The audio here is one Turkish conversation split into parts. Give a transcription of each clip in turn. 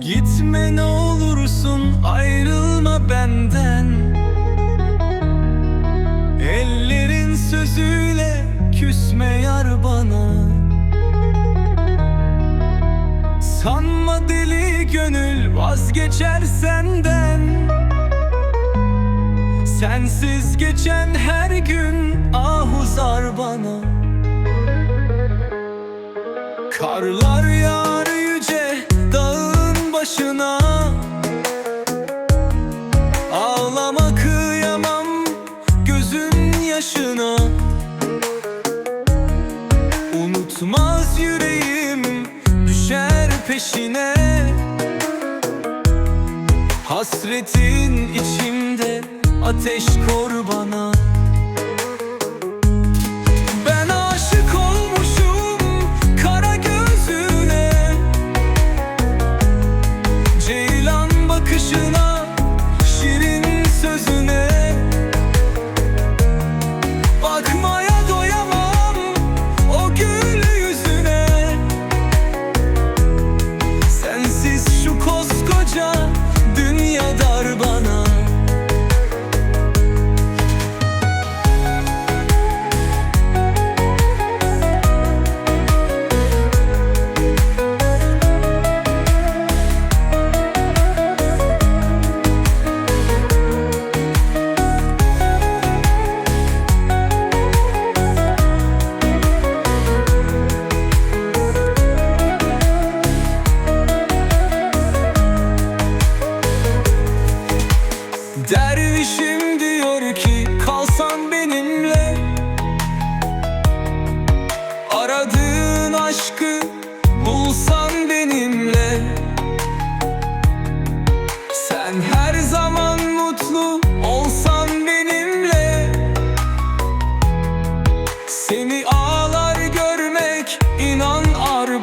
Gitme ne olursun ayrılma benden. Ellerin sözüyle küsme yar bana. Sanma deli gönül vazgeçer senden Sensiz geçen her gün ah uzar bana. Karlar yağar yüce dağın başına. Ağlama kıyamam gözün yaşına. Unutmaz yüreğim düşer peşine. Hasretin içimde ateş kor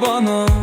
bana